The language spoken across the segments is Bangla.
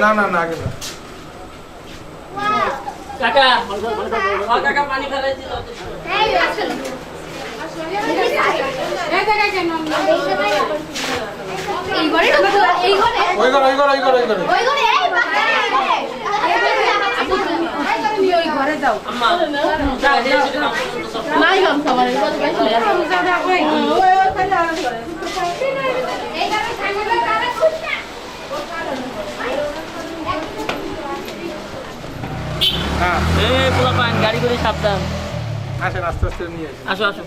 না না না আগে না কাকা কাকা পানি ফেলাই দিল ওই ঘর ওই ঘর ওই ঘর ওই ঘর আম্মা যা দিয়েছি হ্যাঁ। এ পোলা পান গাড়ি করে সাবধান। আসেন আস্তে আস্তে নিয়ে আসেন। আসো আসো।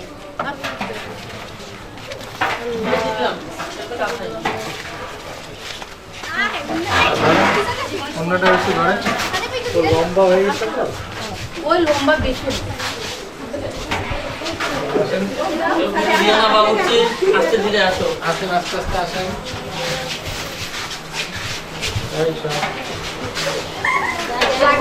অন্যটা হচ্ছে ধরে তো লম্বা হয়ে গেছে তো? ওই লম্বা বেশি আস্তে ধীরে আসো। আসেন আস্তে আস্তে আসেন এই সব। জায়গা বেশি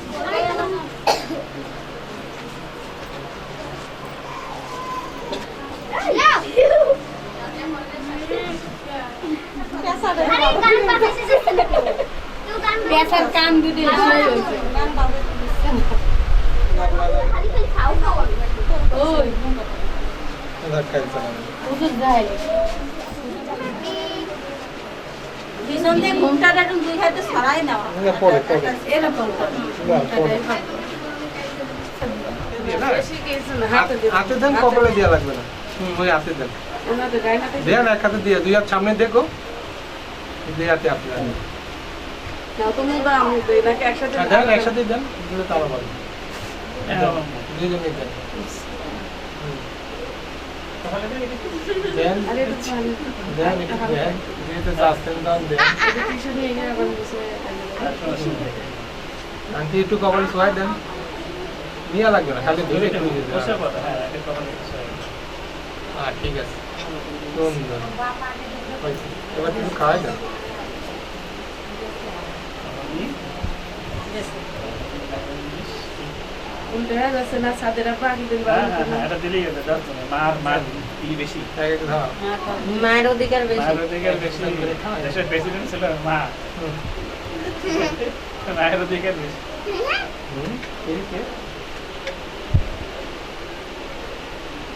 যায় পিছন দিয়ে ঘুমটাটা দুই হাতে সরাই হাত- দেন কপালে দেওয়া লাগবে না। ওই হাতে দেন। দেন এক হাতে দিয়ে। দুই হাত সামনে দেখো। দুই হাতে আপনি দেন। একসাথে দেন দিলে তো আবার ভালো। দুজনেই দেন দেন। দেন একটু দেন। চাচ্ছেন দাম দেন আন্টি একটু কপালে শোয়াই দেন। নিয়ে লাগবে না খালি ধরে একটু দেন হ্যাঁ ঠিক আছে। এবার কিছু খাওয়াই দেন এটা দিলেই হবে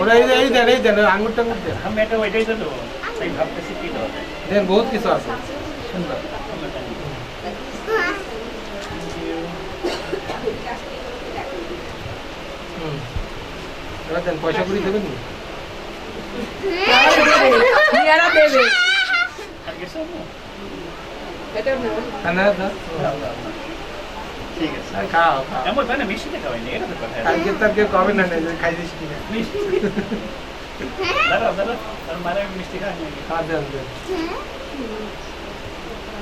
ওরা এই এই দেন, এই দেন, ওই আঙুর টাঙুর দেন। আমি এটা ওইটাই তো দেবো। তাই ভাবতেছি কি দেবো? দেন, বহুত কিছু আছে। সুন্দর দেন, পয়সা করি দেবেন নি? আজকে সব হ্যাঁ, না, দাও। ঠিক আছে। খাও, খাও। এমন না মিষ্টিতে এটা তো কথা। কালকে তো কেউ কবে না যে খাইছিস মিষ্টি। মারে মিষ্টি খাওয়াই নাকি হ্যাঁ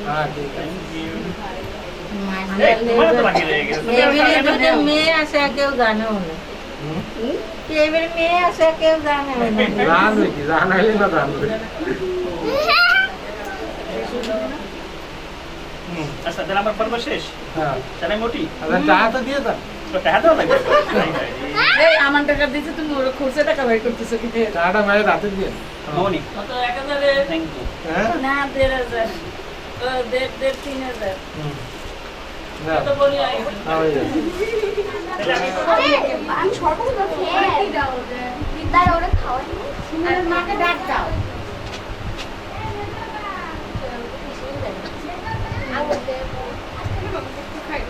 হ্যাঁ ঠিক আছে। তো খাবে না? এবারে মেয়ে আসে কেউ জানেও না। মেয়ে আসে কেউ জানেও না। জানবে কি? জানাইলে না জানবে। আচ্ছা তাহলে আমার পর্ব শেষ? হ্যাঁ। তাহলে মোটি আচ্ছা চা তো দিয়ে দাও টাকা। এই আমার টাকা দিয়েছে তুমি ওর খুচরা টাকা বের করতেছো কি চাটা মায়ের রাতে দিয়ে। মৌনি। কত এক হাজারে থ্যাংক ইউ হ্যাঁ? না দেড় হাজার। দেড় দেড় তিন হাজার। হুম। দাও। কত বলি আই হ্যাঁ, হয়ে মাকে ডাক দাও।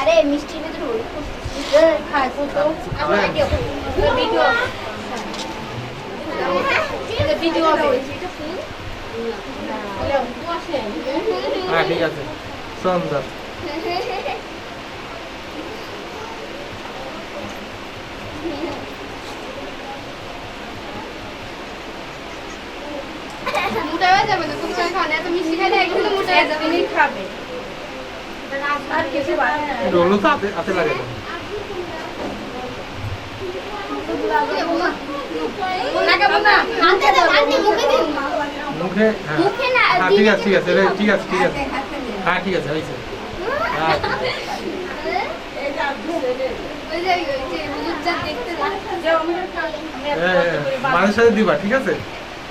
আরে মিষ্টির ভিতরে হ্যাঁ। ভিডিও ভিডিও হবে হ্যাঁ ঠিক আছে। সুন্দর মোটা হয়ে যাবে না তুমি সময় খাওয়া এত মিষ্টি খাইলে একদিন মোটা হয়ে যাবে। খাবে। আর কিছু বাড়ে তো হাতে হাতে লাগে। মুখে হ্যাঁ। হ্যাঁ ঠিক আছে ঠিক আছে ঠিক আছে ঠিক আছে। হ্যাঁ ঠিক আছে হয়েছে। হ্যাঁ। না হ্যাঁ, হ্যাঁ, মাঝে সাথে দিবা ঠিক আছে?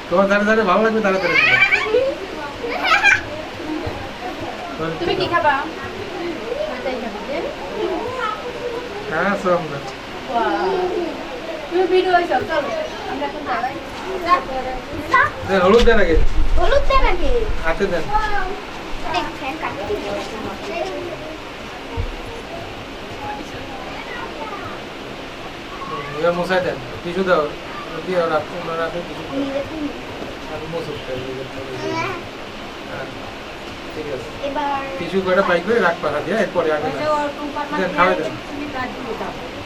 তোমার ধারে ধারে ভালো লাগবে দিবা। তুমি কি খাবা? হ্যাঁ সুন্দর তুমি ভিডিও চলো। আমরা এখন যাই হলুদ দেন আগে। হলুদ দেন নাকি হাতে দেন। দেখ ফ্যান এবার মশাই দেন দাও। রাখতে আমি মশুর হ্যাঁ ঠিক আছে। এবার কয়টা পাই করে এরপরে আগে না দেন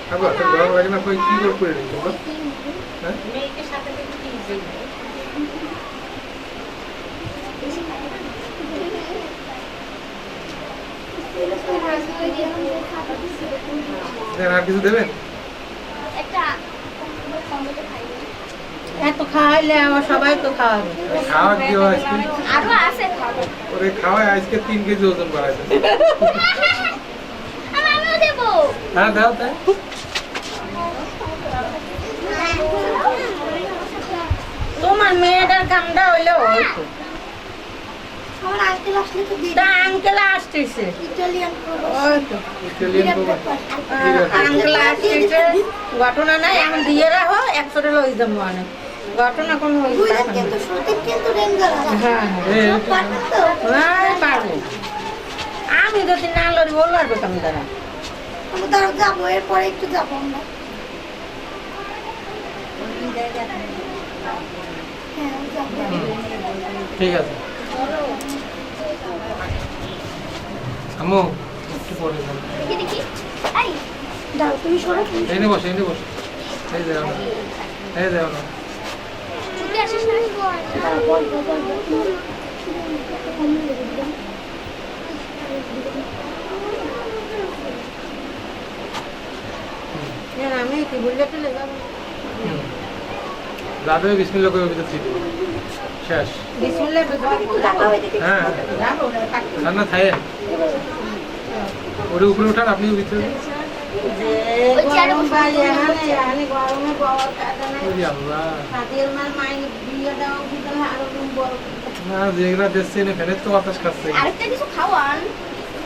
খাব তো গরম লাগে না কই কি করে হ্যাঁ? মেয়েকে সাথে আর কিছু দেবেন? এত খাওয়াইলে আমার সবাই তো খাওয়াবে। খাওয়া কি আজকে আরও আছে খাব ওরে খাওয়ায় আজকে তিন কেজি ওজন বাড়াইছে। আমিও দেবো। হ্যাঁ দাও তাই। তোমার মেয়েটার কামটা হইল হয়তো আমার আঙ্কেল আসলে তো দিই তা আঙ্কেল আসতেছে। ইটালিয়ান ইটালিয়ান আঙ্কেল আসতেছে। ঘটনা নাই এখন দিয়ে রাখো একশোটা লই যাব অনেক ঘটনা কোনো কিন্তু কিন্তু হ্যাঁ হ্যাঁ। পারব। আমি যদি না লড়ি বেকাম দ্বারা আমি তার যাব এরপরে একটু যাব আমরা। হ্যাঁ ঠিক আছে। আম্মু একটু পরে যাব। দেখি দেখি। এই দাও তুমি সরো এনে বসে এনে বসে। এই দেও না এই দেও না চুপি আসিস না? দাও বল বল বল আমি কি বললে চলে যাব হুম। দাদু বিসমিল্লা করে ভিতর ছিল শেষ। বিসমিল্লাহ হ্যাঁ না রান্না থাই ওরে উপরে উঠান আপনি ভিতরে। যেগুলা দেখছে এনে ফেলে তো বাতাস খাচ্ছে।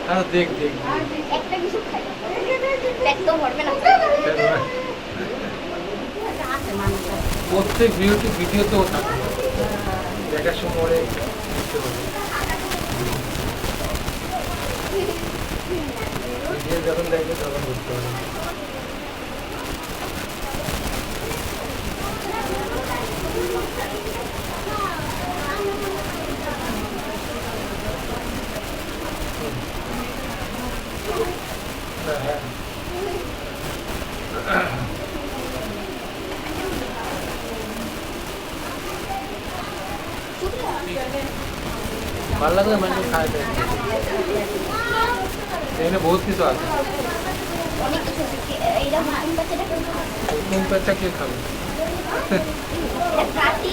হ্যাঁ দেখ দেখ। একটা কিছু খাই। পেট তো ভরবে না। প্রত্যেক ভিডিওটি ভিডিওতেও থাকে। দেখার সময় যখন দেখবে তখন বুঝতে হবে হ্যাঁ ভালো লাগলে মানুষ খায় দেয় এখানে বহুত কিছু আছে অনেক কিছু আছে। এইটা মাটন বাচ্চাটা কোন পেঁচা কে খাবে কাটি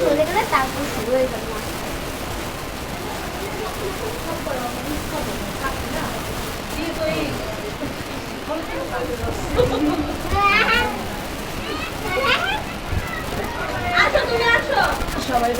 চলে গেলে তারপর শুরু হয়ে যাবে সবাই!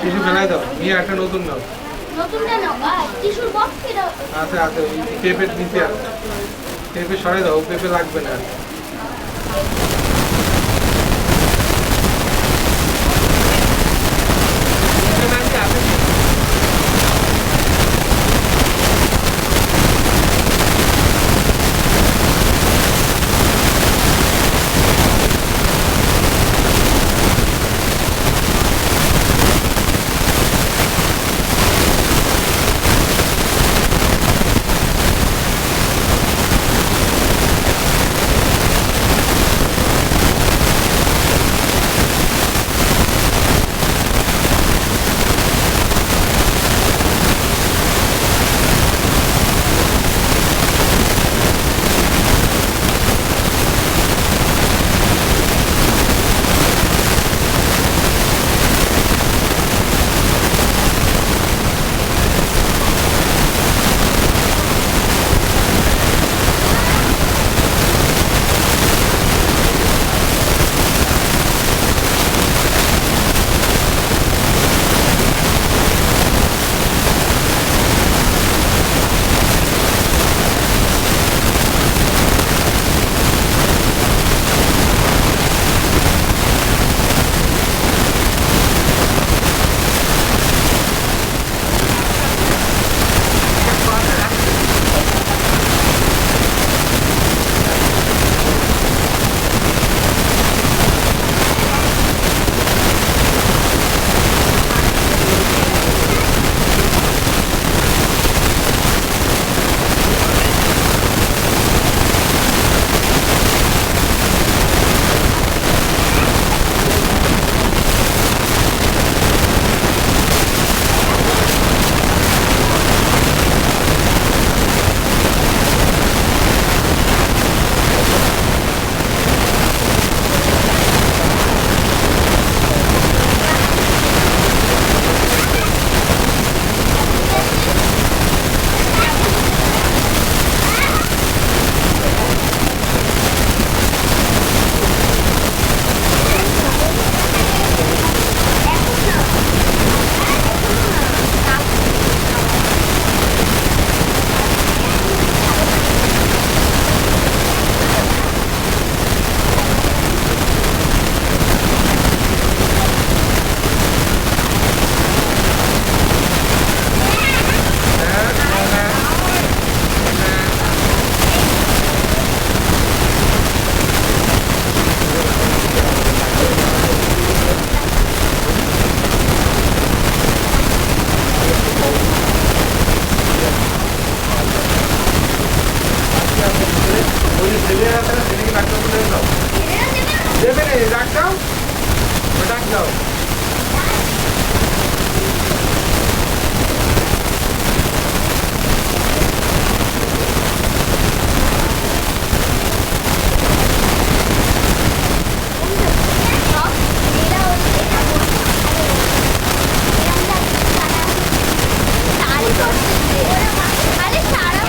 টিস্যু ফেলাই দাও। নিয়ে একটা নতুন নাও। বক্স আছে আছে পেঁপের নিচে আছে। পেঁপে সরাই দাও পেঁপে লাগবে না। ডাক দাও ডাক দাও আরে সারা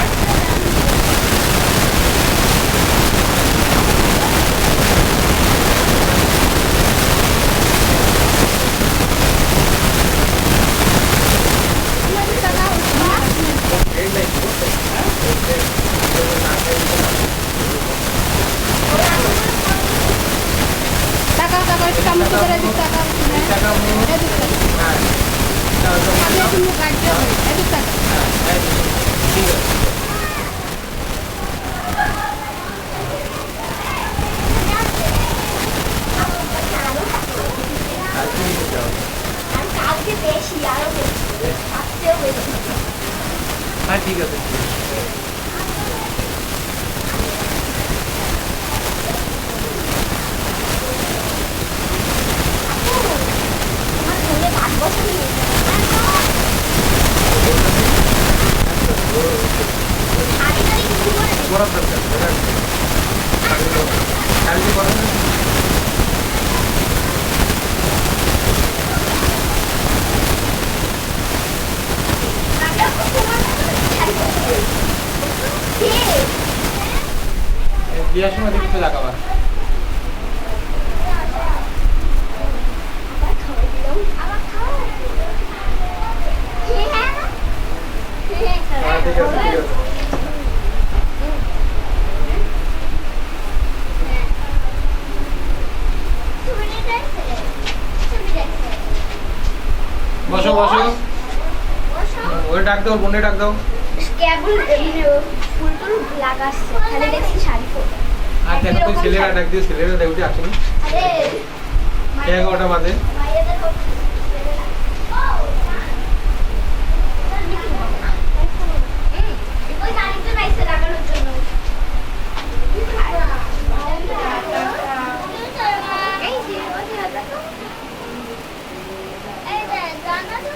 এদিক তাকাও এই টাকা মোট এদিক তাকাও হ্যাঁ এটা হচ্ছে আগে মোট তুমি কাটতে হবে এদিক তাকাও হ্যাঁ এই যে, ঠিক আছে আর কি দিতে হবে? কালকে বেশি আরও বেশি আজকেও বেশি হ্যাঁ ঠিক আছে আমার ফোনে পাঁচ বছর নিয়েছে শাড়ি টাড়ি কিছু করে নেই। বরাবর দরকার কালকে করা যাবে? কে? এই বিয়ার সময় দেখতে লাগাবা আবার খাওয়াই দিলাম। আবার খাওয়াই। হ্যাঁ। হ্যাঁ ঠিক আছে ঠিক আছে ছুরি দেখছে। ছুরি দেখছে। বসো বসো বসো। ওই ডাক দাও বোনে ডাক দাও। কেবল ফুল টুল লাগাচ্ছে। খালি দেখছি শাড়ি পরে আর দেখো তুই ছেলেরা ডাক দিও ছেলেরা দেউটি আসেনি। আরে এগারোটা বাজে মায়েদের হোক ওই শাড়িটা নাইছে লাগানোর জন্য এই যে ওই হাতা তো এই যে জানা তো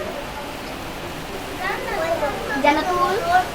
জানা তো বল আপনি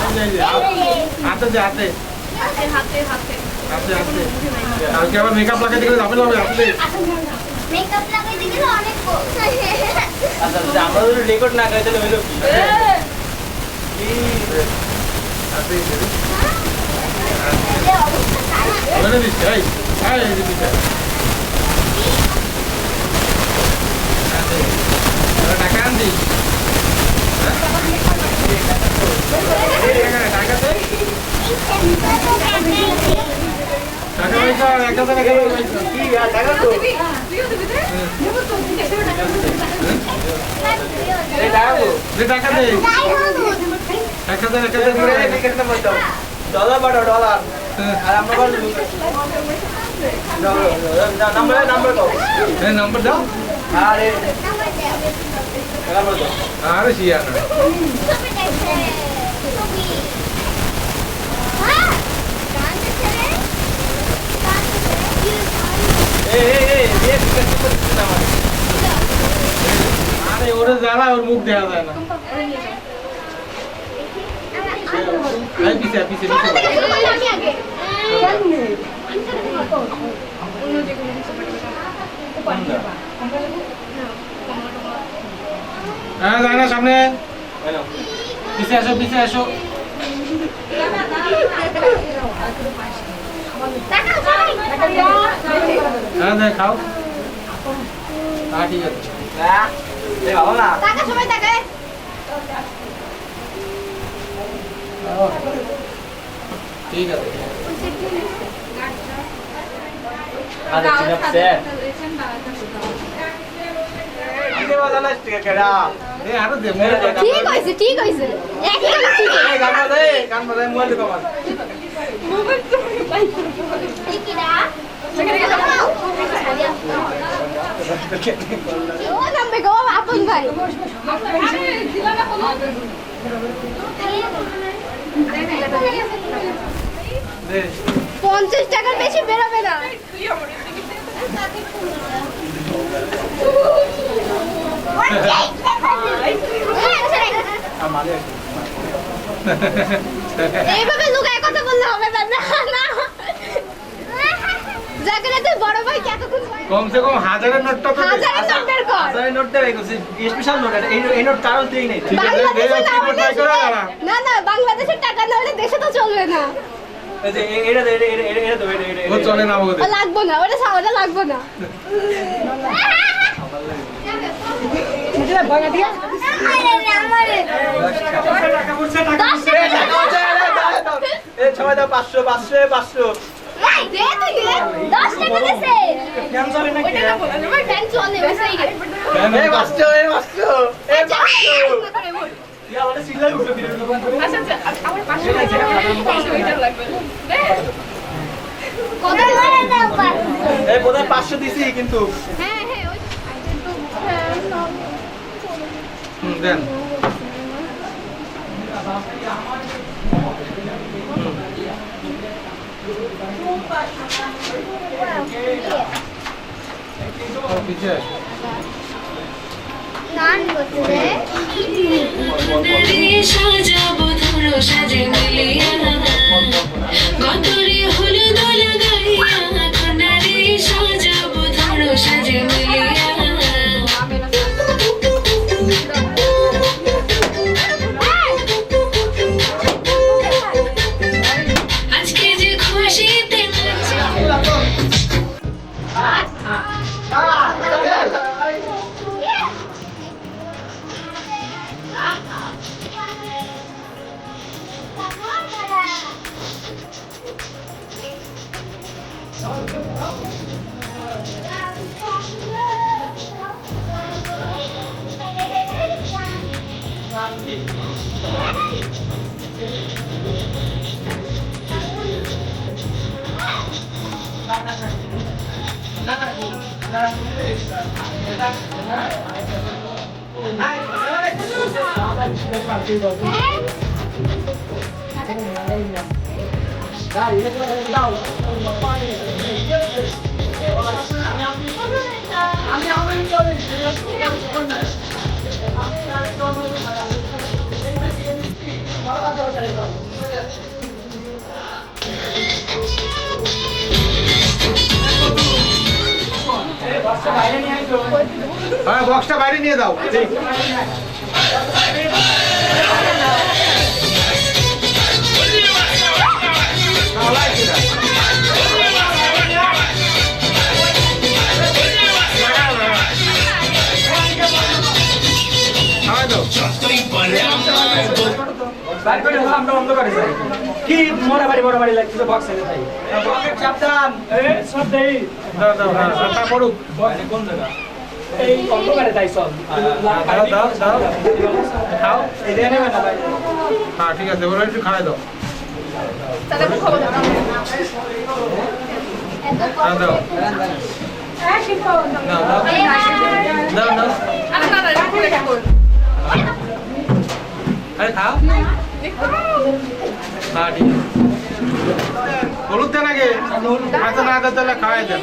আসেন এই যে, এই যে, হাতে? দে হাতে হাতে। হাতে কালকে আবার মেকআপ লাগাইতে গেলে যাবে হবে হাতে। মেকআপ লাগাইতে গেলে অনেক আচ্ছা আমরা রেকর্ড না করি তাহলে হইল কি? হাতে দে দে। অবস্থা খারাপ ওখানে দিচ্ছে এই এই এই যে দিচ্ছে হাতে। এবার টাকা আনছি হ্যাঁ? এই টাকা, টাকা দে। টাকা পয়সা এক হাজার এক হাজার পয়সা। কি আর টাকা তো এই টাকা তো দে টাকা দে এক হাজার এক হাজার করে দে। ডলার পাঠাও ডলার হ্যাঁ। আর আমরা বল নাম্বার নাম্বার দাও নাম্বার দাও আরে আরে শিয়া না এই এই এই এই ঠিক আছে করছিস না আমার আরে ওরে জ্বালা ওর মুখ দেখা যায় না এই পিছে পিছে পিছে হ্যাঁ যায় না সামনে হ্যালো পিছে আসো পিছে আসো হ্যাঁ দেখ খাও। হ্যাঁ ঠিক আছে। না সবাই ঠিক আছে। আরে চিনাপছে আগে বাজা না ঠিক দে মেরে ঠিক হয়েছে ঠিক একদম গান গান মোবাইল কমান গো আপন ভাই পঞ্চাশ টাকার বেশি বেরোবে না। এইভাবে লুকায় কথা বললে হবে না না না। তুই বড় ভাই এতক্ষণ কমসে কম হাজারের নোটটা তো হাজারের নোট কর। হাজারের নোট দেবে গেছে। স্পেশাল নোট এই এই নোট কারণ দিই নাই। ঠিক আছে, না তুই হলে কোথায় করে দাঁড়া? দেশে- না না বাংলাদেশের টাকা না হলে দেশে তো চলবে না। চলে না লাগবো না ওটা ওটা লাগবো না টাকা টাকা হচ্ছে, এ, দাও, দাও। এ, দাও পাঁচশো পাঁচশো এ, পাঁচশো টাকা দিছে। কেন চলে নাকি? আমার ফ্যান চলে, বুঝতে গেলি? কেন? এ পাঁচশো এ পাঁচশো এ যা, পাঁচশো না করে বল। ইয়া, আমাদের সিলাই উঠল দিনের দোকান করে। কত দিছে? এই বোধহয় পাঁচশো দিছি কিন্তু হ্যাঁ, হ্যাঁ, ওই- হুম, দেন ও, পিছে নান করছে সাজাবো ধরো সাজে মিলিয়া আমি হ্যাঁ বক্সটা বাইরে নিয়ে দাও। খাওয়াই বাইর করে দাও, আমরা অন্ধ করে যাই। কি মোড়া বাড়ি মোড়া বাড়ি লাগছে বক্স এনে তাই সাবধান। এ সব দেই। দাও দাও হ্যাঁ তা পড়ুক। কোন জায়গা? এই অন্ধকারে তাই সব দাও দাও দাও। খাও এই দেনে না ভাই। হ্যাঁ ঠিক আছে ওরা একটু খাওয়াই দাও। হ্যাঁ দাও। দাও দাও। দাও দাও। আরে খাও। হ্যাঁ ঠিক আছে হলুদ দেন আগে আচ্ছা না দেন তাহলে খাওয়াই দেন